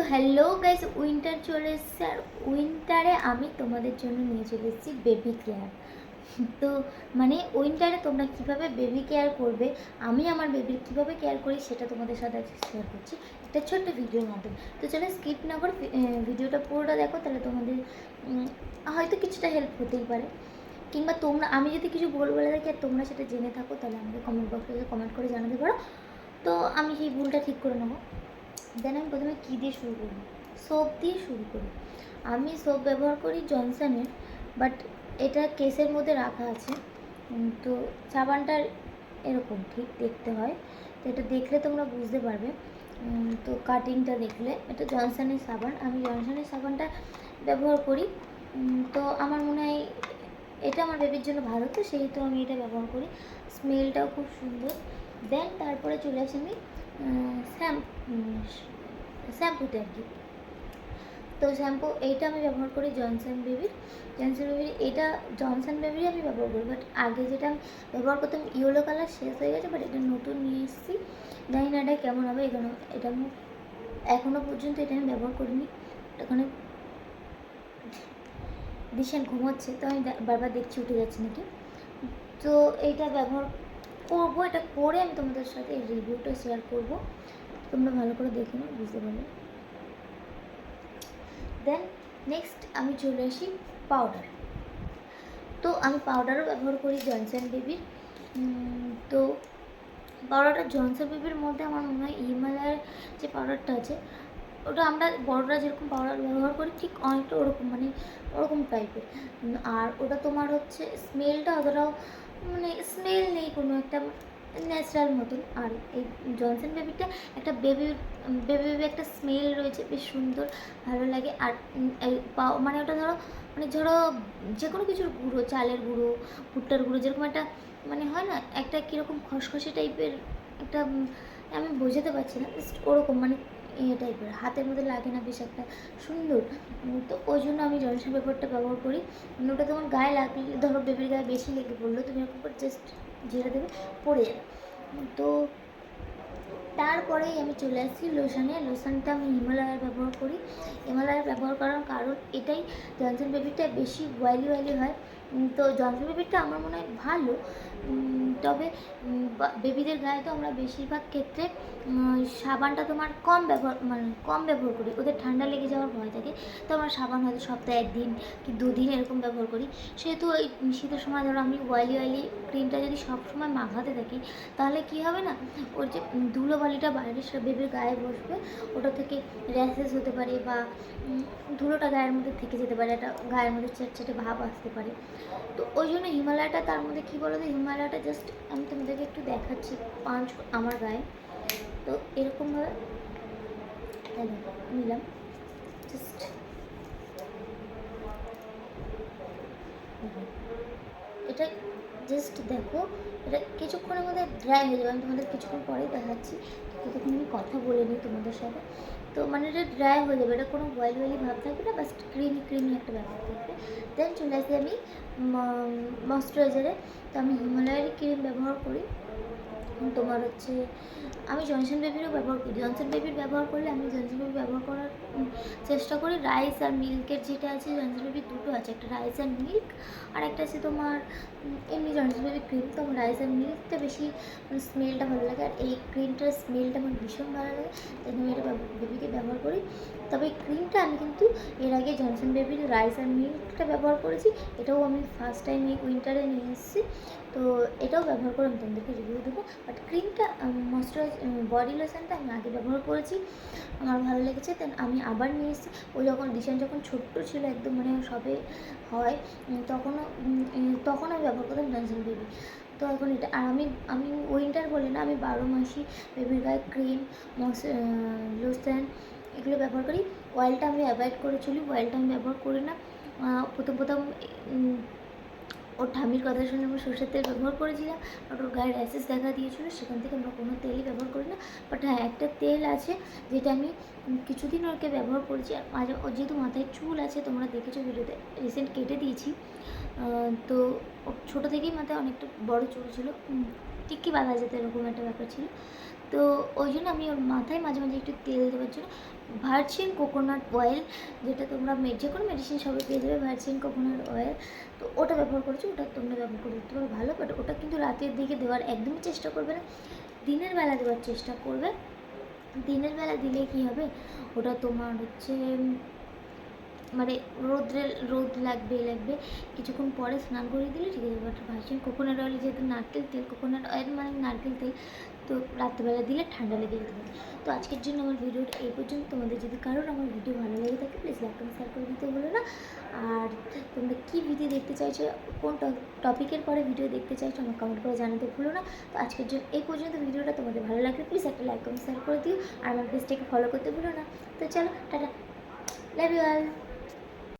তো hello guys winter চলে এসেছে আর উইন্টারে আমি তোমাদের জন্য নিয়ে চলে এসেছি বেবি কেয়ার তো মানে উইন্টারে তোমরা কীভাবে বেবি কেয়ার করবে, আমি আমার বেবির কীভাবে কেয়ার করি সেটা তোমাদের সাথে আজকে শেয়ার করছি একটা ছোট্ট ভিডিওর মাধ্যমে। তো চলো স্কিপ না করে ভিডিওটা পুরোটা দেখো, তাহলে তোমাদের হয়তো কিছুটা হেল্প হতেই পারে। কিংবা তোমরা, আমি যদি কিছু ভুল বলে থাকি আর তোমরা সেটা জেনে থাকো, তাহলে আমাকে কমেন্ট বক্সে কমেন্ট করে জানাতে পারো। তো আমি সেই ভুলটা ঠিক করে নেব। দেন আমি প্রথমে কী দিয়ে শুরু করি সোপ দিয়ে শুরু করি। আমি সোপ ব্যবহার করি জনসনের বাট এটা কেসের মধ্যে রাখা আছে। তো সাবানটার এরকম, ঠিক দেখতে হয়। তো এটা দেখলে তোমরা বুঝতে পারবে। তো কাটিংটা দেখলে, এটা জনসনের সাবান। আমি জনসনের সাবানটা ব্যবহার করি। তো আমার মনে হয় এটা আমার বেবির জন্য ভালো। তো সেহেতু আমি এটা ব্যবহার করি। স্মেলটাও খুব সুন্দর। দেন তারপরে চলে আসি আমি শ্যাম শ্যাম্পুতে আর কি। তো শ্যাম্পু এইটা আমি ব্যবহার করি জনসন বেবির জনসন বেবির এটা জনসন বেবিরই আমি ব্যবহার করি বাট আগে যেটা ব্যবহার করতাম ইয়েলো কালার শেষ হয়ে গেছে বাট এটা নতুন নিয়ে এসেছি। জানি না এটা কেমন হবে, এখানে, এটা আমি এখনও পর্যন্ত এটা আমি ব্যবহার করিনি। ওখানে দিশান ঘুমাচ্ছে, তো আমি বারবার দেখছি উঠে যাচ্ছে নাকি। তো এইটা ব্যবহার করব, এটা করে আমি তোমাদের সাথে এই রিভিউটা শেয়ার করব। তোমরা ভালো করে দেখে নাও, বুঝতে পারবে দেন নেক্সট আমি চলে আসি পাউডার তো আমি পাউডারও ব্যবহার করি জনসন বেবির তো পাউডারটা জনসন বেবির মধ্যে আমার মনে হয় হিমালয়ের যে পাউডারটা আছে ওটা আমরা বড়রা যেরকম পাউডার ব্যবহার করি, ঠিক অনেকটা ওরকম মানে ওরকম টাইপের আর ওটা তোমার হচ্ছে স্মেলটা অতটাও মানে স্মেল নেই কোনো একটা ন্যাচারাল মতন। আর এই জনসন বেবিটা একটা বেবি বেবি বেবি একটা স্মেল রয়েছে, বেশ সুন্দর, ভালো লাগে। আর মানে ওটা ধরো মানে ধরো যে কোনো কিছুর গুঁড়ো, চালের গুঁড়ো, ভুট্টার গুঁড়ো, যেরকম একটা মানে হয় না, একটা কীরকম খসখসে টাইপের একটা আমি বোঝাতে পারছি না জাস্ট ওরকম মানে ইয়ে টাইপের হাতের মধ্যে লাগে না বেশ একটা সুন্দর। তো ওই জন্য আমি জনসন পেপারটা ব্যবহার করি। ওটা তোমার গায়ে লাগলে, ধরো বেবির গায়ে বেশি লেগে পড়ল, তুমি এরকম করে জাস্ট ঝেড়ে দেবে, পড়ে যাবে। তো তারপরেই আমি চলে আসছি লোশানে লোশনটা আমি হিমালয়ের ব্যবহার করি। হিমালয়ের ব্যবহার করার কারণ এটাই। জনসন বেবিটা বেশি ওয়াইলি ওয়াইলি হয়। তো জনসন বেবিটা আমার মনে হয় ভালো। তবে বেবিদের গায়ে তো আমরা বেশিরভাগ ক্ষেত্রে সাবানটা তোমার কম ব্যবহার মানে কম ব্যবহার করি। ওদের ঠান্ডা লেগে যাওয়ার ভয় থাকে। তো আমরা সাবান হয়তো সপ্তাহে একদিন কি দুদিন এরকম ব্যবহার করি। সেহেতু ওই শীতের সময় ধরো আমি ওয়াইলি ওয়াইলি ক্রিমটা যদি সব সময় মাখাতে থাকি, তাহলে কি হবে না? ওর যে ধুলোবালিটা বাইরে বেবির গায়ে বসবে, ওটা থেকে র্যাশেস হতে পারে বা ধুলোটা গায়ের মধ্যে থেকে যেতে পারে। একটা গায়ের মধ্যে চেটচেটে ভাব আসতে পারে। তো ওই জন্য হিমালয়টা তার মধ্যে কী বলো তো হিমালয়টা জাস্ট আমি তোমাদেরকে একটু দেখাচ্ছি, পাঁচ আমার গায়ে। তো এরকমভাবে নিলাম। জাস্ট এটা জাস্ট দেখো, এটা কিছুক্ষণের মধ্যে ড্রাই হয়ে যাবে। আমি তোমাদের কিছুক্ষণ পরেই দেখাচ্ছি। ততক্ষণ আমি কথা বলে নিই তোমাদের সাথে। তো মানে এটা ড্রাই হয়ে যাবে। এটা কোনো বয়েল বয়েলি ভাব থাকবে না বাস ক্রিমি ক্রিমি একটা ব্যাপার থাকবে। দেন চলে আসি আমি ময়শ্চারাইজারে তো আমি হিমালয়ের ক্রিম ব্যবহার করি। তোমার হচ্ছে, আমি জনসন বেবিরও ব্যবহার করি। জনসন বেবির ব্যবহার করলে আমি জনসন বেবি ব্যবহার করার চেষ্টা করি। রাইস আর মিল্কের যেটা আছে জনসন বেবির দুটো আছে। একটা রাইস আর মিল্ক, আর একটা আছে তোমার এমনি জনসন বেবি ক্রিম তো আমার রাইস আর মিল্কটা বেশি স্মেলটা ভালো লাগে। আর এই ক্রিমটার স্মেলটা আমার ভীষণ ভালো লাগে। তাই আমি এটা বেবিকে ব্যবহার করি। তবে ক্রিমটা আমি কিন্তু এর আগে জনসন বেবির রাইস আর মিল্কটা ব্যবহার করেছি। এটাও আমি ফার্স্ট টাইম এই উইন্টারে নিয়ে এসেছি। তো এটাও ব্যবহার করে আমি তোমাদেরকে রিভিউ বাট ক্রিমটা ময়শ্চারাইজ বডি লোশনটা আমি আগে ব্যবহার করেছি। আমার ভালো লেগেছে। দেন আমি আবার নিয়ে এসেছি। ও যখন দিশান যখন ছোট্ট ছিল, একদম মানে সবে হয় তখনও তখন আমি ব্যবহার করতাম জনসন বেবি তো এখন এটা, আর আমি আমি উইন্টার বলে না, আমি বারো মাসই বেবির গায়ে ক্রিম লোশন এগুলো ব্যবহার করি। অয়েলটা আমি অ্যাভয়েড করে চলি অয়েলটা আমি ব্যবহার করি না। প্রথম প্রথম ওর ঠামির কথা শুনে আমরা সর্ষের তেল ব্যবহার করেছিলাম বাট ওর গায়ে র্যাসেস দেখা দিয়েছিল, সেখান থেকে আমরা কোনো তেলই ব্যবহার করি না। বাট হ্যাঁ একটা তেল আছে যেটা আমি কিছুদিন ওকে ব্যবহার করেছি। আর মাঝে যেহেতু মাথায় চুল আছে, তোমরা দেখেছ ভিডিওতে রিসেন্ট কেটে দিয়েছি। তো ছোটো থেকেই মাথায় অনেকটা বড় চুল ছিল। টিক্কি বাঁধা যেত এরকম একটা ব্যাপার ছিল। তো ওই জন্য আমি ওর মাথায় মাঝে মাঝে একটু তেল দেওয়ার জন্য ভার্জিন কোকোনাট অয়েল যেটা তোমরা যে কোনো মেডিসিন সবে পেয়ে যাবে, ভার্জিন কোকোনাট অয়েল। তো ওটা ব্যবহার করছ, ওটা তোমরা ব্যবহার করে দিতে পারো, ভালো। বাট ওটা কিন্তু রাতের দিকে দেওয়ার একদমই চেষ্টা করবে না। দিনের বেলা দেওয়ার চেষ্টা করবে। দিনের বেলা দিলে কি হবে? ওটা তোমার হচ্ছে মানে রোদ্রে, রোদ লাগবে লাগবে। কিছুক্ষণ পরে স্নান করে দিলে ঠিক আছে বাট ভার্জিন কোকোনাট অয়েল যেহেতু নারকেল তেল কোকোনাট অয়েল মানে নারকেল তেল, তো রাত্রেবেলা দিলে ঠান্ডা লেগে যেতে পারে। তো আজকের জন্য আমার ভিডিওটা এই পর্যন্ত। তোমাদের যদি কারোর আমার ভিডিও ভালো লেগে থাকে প্লিজ লাইক কমেন্ট শেয়ার করে দিতে বলো না। আর তোমরা কী ভিডিও দেখতে চাইছো, কোন টপিকের পরে ভিডিও দেখতে চাইছো আমার কমেন্ট করে জানাতে ভুলো না। তো আজকের জন্য এই পর্যন্ত ভিডিওটা তোমাদের ভালো লাগলে প্লিজ একটা লাইক কমেন্ট শেয়ার করে দিও। আর আমার পেজটাকে ফলো করতে ভুলো না। তো চলো, টাটা। Love you all